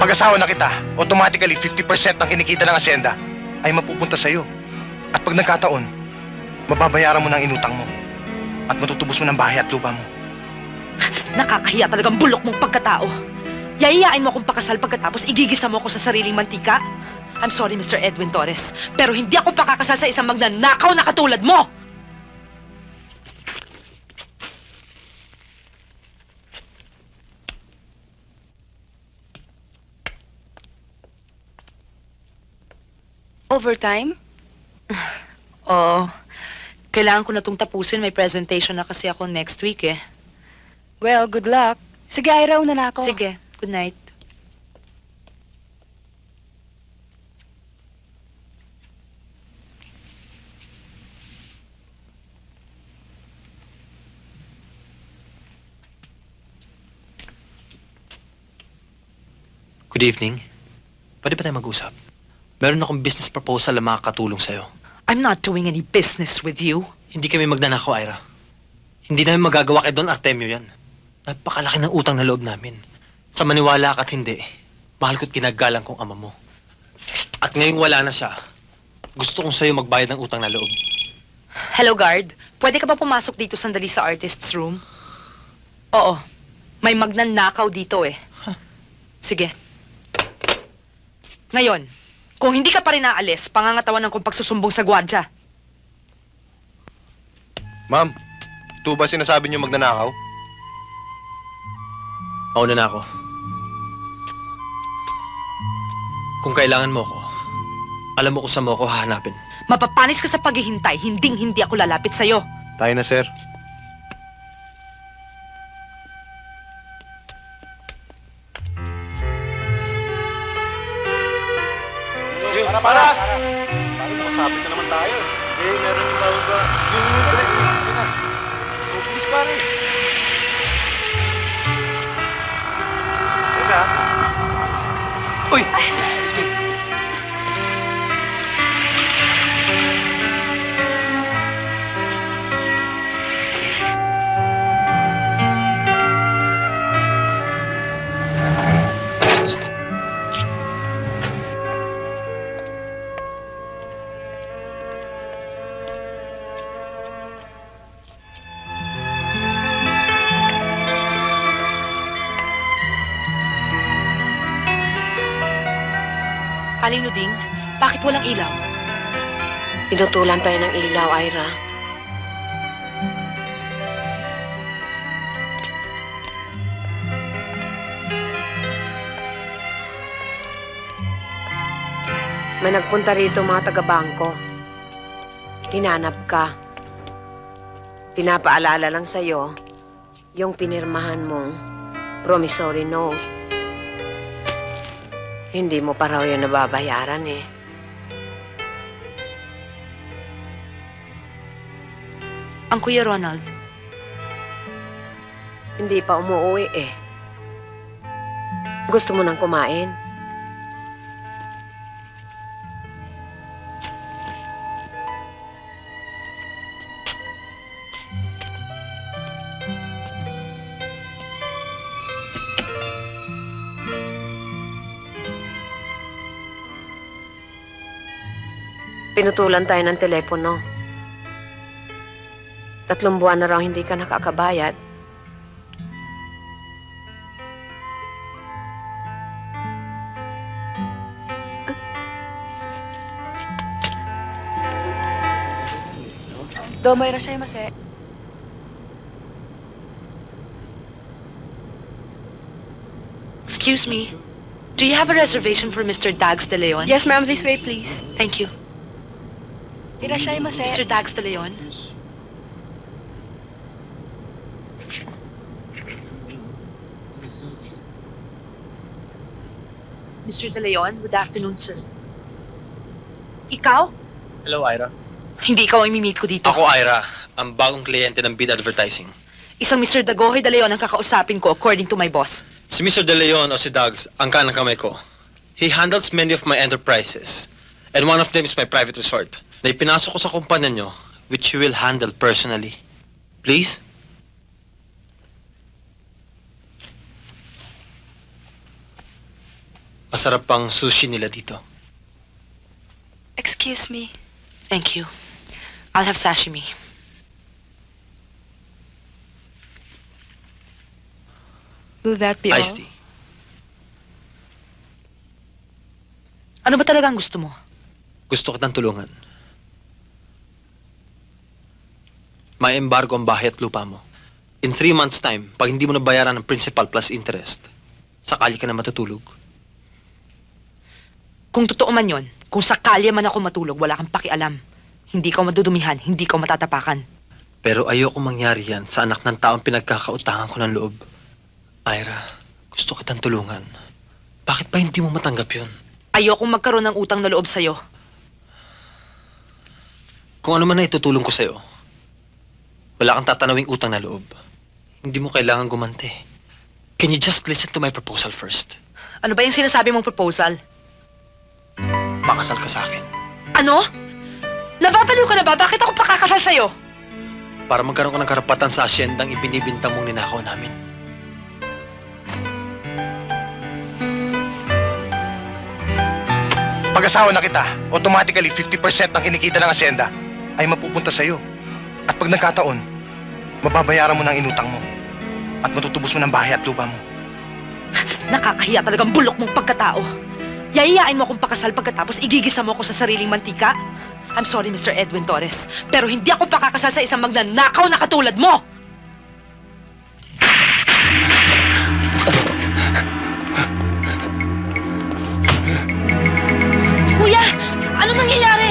Pag-asawa na kita, automatically 50% ng kinikita ng asyenda ay mapupunta sa'yo. At pag nagkataon, mababayaran mo ng inutang mo. At matutubos mo ng bahay at lupa mo. Nakakahiya talagang bulok mong pagkatao. Yayayain mo akong pakasal pagkatapos igigisa mo ako sa sariling mantika? I'm sorry, Mr. Edwin Torres, pero hindi ako pakakasal sa isang magnanakaw na katulad mo! Overtime? Oo. Kailangan ko na itong tapusin. May presentation na kasi ako next week eh. Well, good luck. Sige, Ira, una na ako. Sige, good night. Good evening. Pwede ba tayo mag-usap? Meron akong business proposal na makakatulong sa'yo. I'm not doing any business with you. Hindi kami magnanakaw, Ira. Hindi namin magagawa kay Don Artemio yan. Napakalaki ng utang na loob namin. Sa maniwala ka at hindi, mahal ko't kinagalang kong ama mo. At ngayong wala na siya, gusto kong sa'yo magbayad ng utang na loob. Hello, guard. Pwede ka ba pumasok dito sandali sa artist's room? Oo. May magnanakaw dito eh. Sige. Ngayon, kung hindi ka pa rin aalis, pangangatawan ng kong pagsusumbong sa gwardya. Ma'am, ito ba sinasabi niyo magnanakaw? Mauna na ako. Kung kailangan mo ko, alam mo kung saan mo ako hahanapin. Mapapanis ka sa paghihintay, hinding hindi ako lalapit sa'yo. Tayo na, sir. Aling Luding, bakit walang ilaw? Pinutulan tayo ng ilaw, Ira. May nagpunta rito mga taga-bangko. Hinanap ka. Pinapaalala lang sa'yo yung pinirmahan mong promissory note. Hindi mo pa raw yun nababayaran eh. Ang Kuya Ronald. Hindi pa umuwi eh. Gusto mo nang kumain? Pinutulan tayo ng telepono. Tatlong buwan na raw hindi ka nakakabayad. Domo irashaimase. Excuse me. Do you have a reservation for Mr. Dags de Leon? Yes, ma'am. This way, please. Thank you. Irashaimase. Mr. Dags de Leon? Mr. De Leon, good afternoon, sir. Ikaw? Hello, Ira. Hindi ikaw ang imimit ko dito. Ako, Ira, ang bagong kliyente ng Bid Advertising. Isang Mr. Dagohoy De Leon ang kakausapin ko according to my boss. Si Mr. De Leon o si Dogs, ang kanang kamay ko. He handles many of my enterprises. And one of them is my private resort. Na ipinasok ko sa kumpanya nyo, which he will handle personally. Please? Masarap pang sushi nila dito. Excuse me. Thank you. I'll have sashimi. Will that be all? Iced tea. Ano ba talaga ang gusto mo? Gusto kitang tulungan. May embargo ang bahay at lupa mo. In three months' time, pag hindi mo nabayaran ng principal plus interest, sakali ka na matutulog. Kung totoo man yon, kung sakali man ako matulog, wala kang pakialam. Hindi ka madudumihan, hindi ka matatapakan. Pero ayoko mangyari yan sa anak ng taong pinagkakautangan ko ng loob. Ira, gusto kitang tulungan. Bakit pa hindi mo matanggap yun? Ayokong magkaroon ng utang na loob sa'yo. Kung ano man na itutulong ko sa'yo, wala kang tatanawing utang na loob. Hindi mo kailangan gumante. Can you just listen to my proposal first? Ano ba yung sinasabi mong proposal? Pakasal ka sa akin. Ano? Nababaliw ka na ba? Bakit ako pakakasal sa'yo? Para magkaroon ka ng karapatan sa asyendang ibinibinta mong ninakaw namin. Pag-asawa na kita, automatically 50% ng kinikita ng asyenda ay mapupunta sa'yo. At pag nagkataon, mababayaran mo ng inutang mo. At matutubos mo ng bahay at lupa mo. Nakakahiya talagang bulok mong pagkatao. Yayayain mo akong pakasal pagkatapos igigisa mo ako sa sariling mantika? I'm sorry, Mr. Edwin Torres, pero hindi ako pakakasal sa isang magnanakaw na katulad mo! Kuya! Ano nangyayari?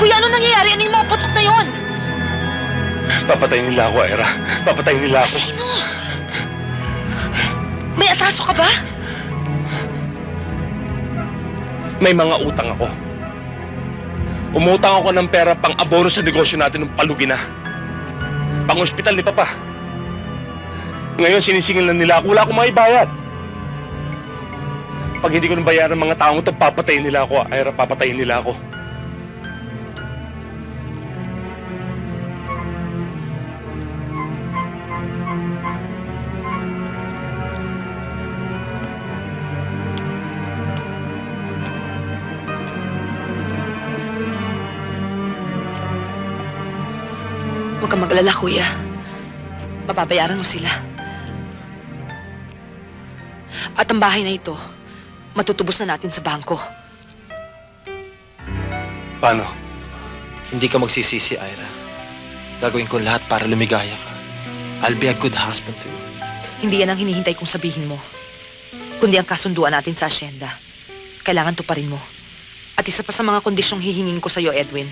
Kuya, ano nangyayari? Ano yung mga? Papatayin nila ako, Ira. Papatayin nila ako. Sino? May atraso ka ba? May mga utang ako. Umutang ako ng pera pang abono sa negosyo natin ng palugi na. Pang ospital ni Papa. Ngayon sinisingil na nila ako. Wala akong maibayad. Pag hindi ko nabayaran ng mga taong ito, papatayin nila ako. Ira, papatayin nila ako. Huwag kang mag-alala, kuya. Mababayaran mo sila. At ang bahay na ito, matutubos na natin sa bangko. Paano? Hindi ka magsisisi, Ira. Gagawin ko lahat para lumigaya ka. I'll be a good husband to you. Hindi yan ang hinihintay kong sabihin mo. Kundi ang kasunduan natin sa asyenda. Kailangan tuparin mo. At isa pa sa mga kondisyong hihingin ko sa'yo, Edwin.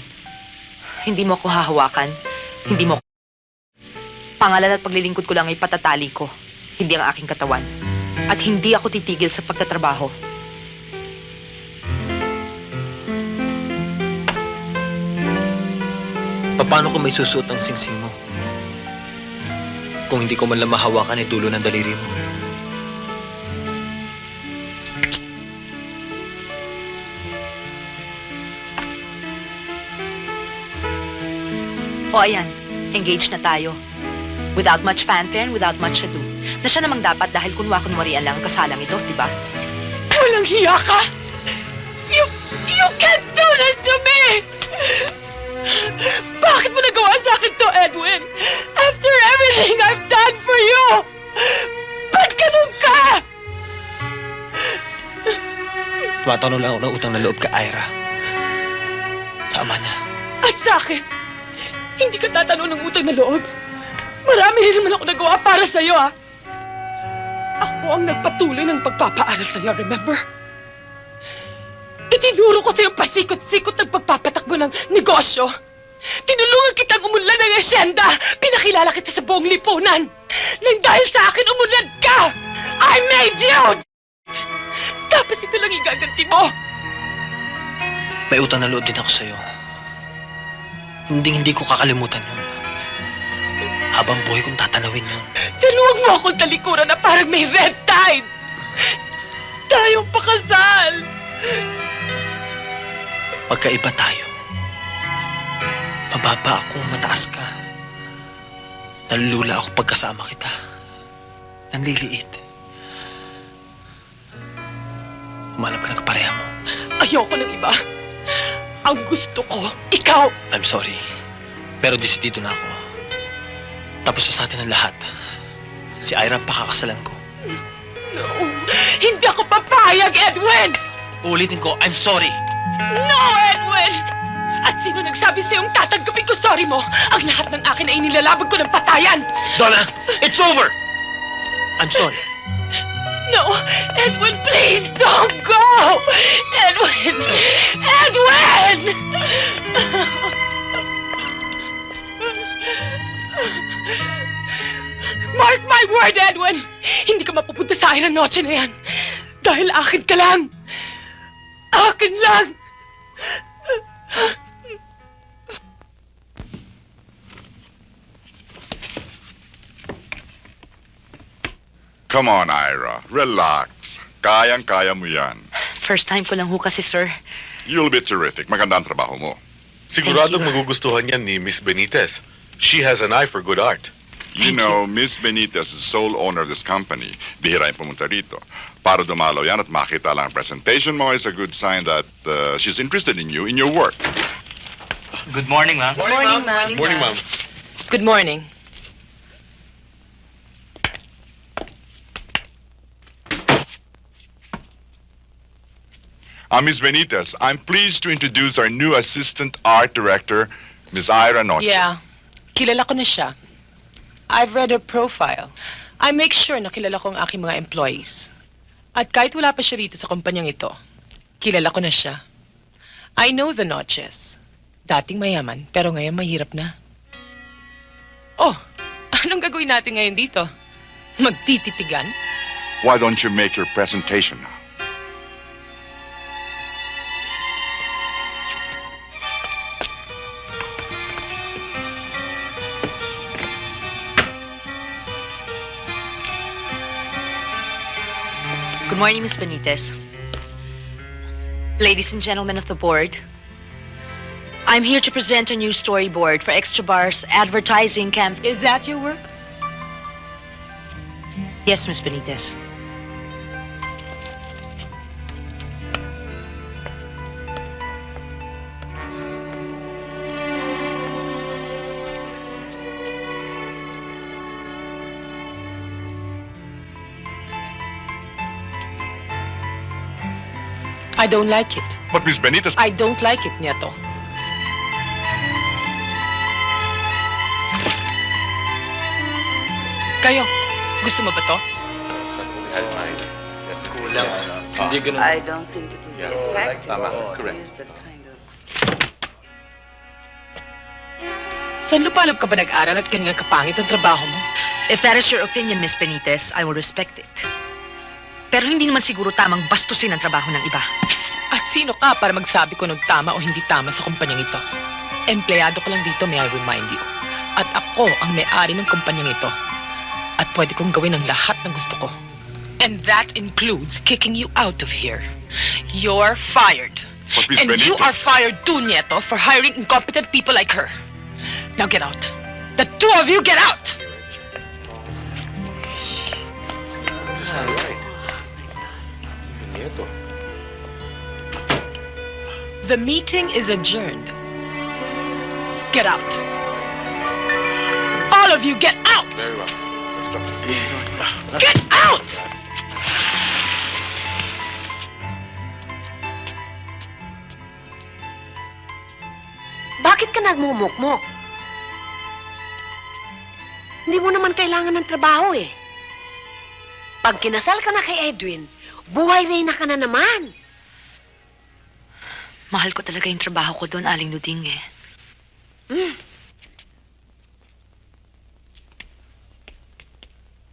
Hindi mo ako hahawakan. Hindi mo Pangalan at paglilingkod ko lang ay patatali ko. Hindi ang aking katawan. At hindi ako titigil sa pagtatrabaho. Paano kung may susuot ang singsing mo? Kung hindi ko man lang mahawakan ay dulo ng daliri mo. O ayan, engaged na tayo. Without much fanfare and without much ado. Na siya namang dapat dahil kunwa-kunwarian lang ang kasalang ito, di ba? Walang hiya ka! You, you can't do this to me! Bakit mo nagawa sa akin to, Edwin? After everything I've done for you! Ba't ganun ka? Tumatanong lang ako ng utang na loob ka, Ira. Sa ama niya. At sa akin, hindi ka tatanong ng utang na loob. Marami rin naman ako nagawa para sa'yo, ah. Ako ang nagpatuloy ng pagpapaaral sa'yo, remember? Itinuro ko sa'yo pasikot-sikot ng pagpapatakbo ng negosyo. Tinulungan kitang umunlad ng asyenda. Pinakilala kita sa buong lipunan. Nang dahil sa akin, umunlad ka! I made you! Tapos ito lang igaganti mo. May utang na loob din ako sa'yo. Hindi hindi ko kakalimutan yun. Habang buhay kong tatanawin yun. Daluwag mo akong talikuran na parang may red tide! Tayong pakasal! Pagkaiba tayo. Mababa ako, mataas ka. Nalulula ako pagkasama kita. Nandiliit. humanap ka ng kapareha mo. Ayoko ng iba. Ang gusto ko, ikaw. I'm sorry. Pero desidido na ako. Tapos na sa atin ang lahat. Si Ira ang pakakasalan ko. No, hindi ako papayag, Edwin! Uulitin ko, I'm sorry. No, Edwin! At sino nagsabi sa'yong tatanggapin ko sorry mo? Ang lahat ng akin ay nilalabag ko ng patayan! Donna, it's over! I'm sorry. No! Edwin, please don't go! Edwin! Edwin! Mark my word, Edwin! Hindi ka mapupunta sa akin ang noche na yan. Dahil akin ka lang. Akin lang! Come on, Ira. Relax. Kayang-kaya mo yan. First time ko lang ho kasi, sir. You'll be terrific. Maganda ang trabaho mo. Siguradong you. magugustuhan yan ni Miss Benitez. She has an eye for good art. You Thank know, Miss Benitez is sole owner of this company. Bihira yung pumunta rito. Para dumalaw yan at makita lang ang presentation mo is a good sign that uh, she's interested in you, in your work. Good morning, ma'am. Morning, ma'am. Morning, ma'am. Good morning. Uh, Miss Benitez, I'm pleased to introduce our new assistant art director, Miss Ira Noche. Yeah, kilala ko na siya. I've read her profile. I make sure na kilala ko ang aking mga employees. At kahit wala pa siya rito sa kumpanyang ito, kilala ko na siya. I know the Notches. Dating mayaman, pero ngayon mahirap na. Oh, anong gagawin natin ngayon dito? Magtititigan? Why don't you make your presentation now? Morning, Miss Benitez. Ladies and gentlemen of the board, I'm here to present a new storyboard for Extra Bar's advertising campaign. Is that your work? Yes, Miss Benitez. I don't like it. But Miss Benitez, I don't like it, Nieto. Kayo, gusto mo ba to? Kulang. Hindi ganun. I don't think it would be effective Tama, to correct. use that kind of... San lupalop ka ba nag-aral at ganyan kapangit ang trabaho mo? If that is your opinion, Miss Benitez, I will respect it. Pero hindi naman siguro tamang bastusin ang trabaho ng iba. At sino ka para magsabi ko ng tama o hindi tama sa kumpanyang ito? Empleyado ko lang dito, may I remind you. At ako ang may-ari ng kumpanyang ito. At pwede kong gawin ang lahat ng gusto ko. And that includes kicking you out of here. You're fired. but Miss and you are Benitez, fired too, Nieto, for hiring incompetent people like her. Now get out. The two of you get out! The meeting is adjourned. Get out. All of you get out! Very well. Let's go. Get out! Bakit ka nagmumukmok? Hindi mo naman kailangan ng trabaho eh. Pag kinasal ka na kay Edwin, buhay reyna ka na naman. Mahal ko talaga yung trabaho ko doon, Aling Nuding eh.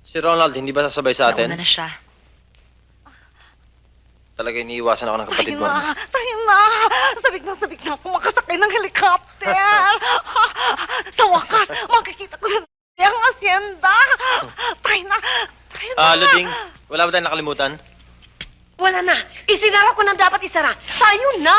Si Ronald, hindi ba sasabay sa Nauna atin? na siya. Talaga iniiwasan ako ng kapatid mo. tayo na! Sabik na sabik na ako makasakay ng helicopter! Sa wakas, makikita ko na ang asyenda! Tayo na! Tayo na! Ah, Luding, wala ba tayong nakalimutan? Wala na. Isinara ko na dapat isara. Tayo na!